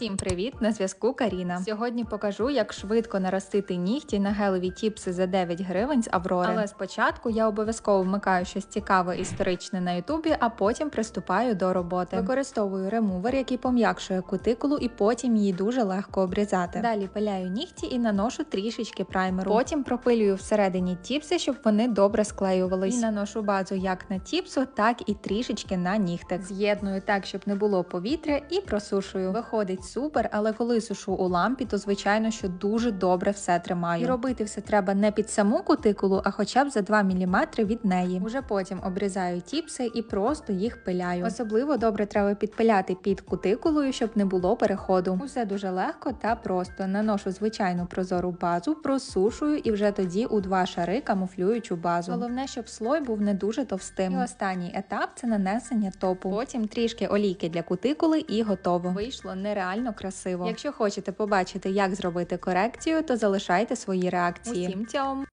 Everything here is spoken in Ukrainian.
Всім привіт! На зв'язку Каріна. Сьогодні покажу, як швидко наростити нігті на гелеві тіпси за 9 гривень з Аврори. Але спочатку я обов'язково вмикаю щось цікаве історичне на Ютубі, а потім приступаю до роботи. Використовую ремувер, який пом'якшує кутикулу, і потім її дуже легко обрізати. Далі пиляю нігті і наношу трішечки праймеру. Потім пропилюю всередині тіпси, щоб вони добре склеювались. І наношу базу як на тіпсу, так і трішечки на нігтик. З'єдную так, щоб не було повітря, і просушую. Виходить супер, але коли сушу у лампі, то звичайно, що дуже добре все тримаю. І робити все треба не під саму кутикулу, а хоча б за 2 мм від неї. Уже потім обрізаю тіпси і просто їх пиляю. Особливо добре треба підпиляти під кутикулою, щоб не було переходу. Усе дуже легко та просто. Наношу звичайну прозору базу, просушую і вже тоді у два шари камуфлюючу базу. Головне, щоб слой був не дуже товстим. І останній етап це нанесення топу. Потім трішки олійки для кутикули і готово. Вийшло нереально красиво. Якщо хочете побачити, як зробити корекцію, то залишайте свої реакції. Усім цьому!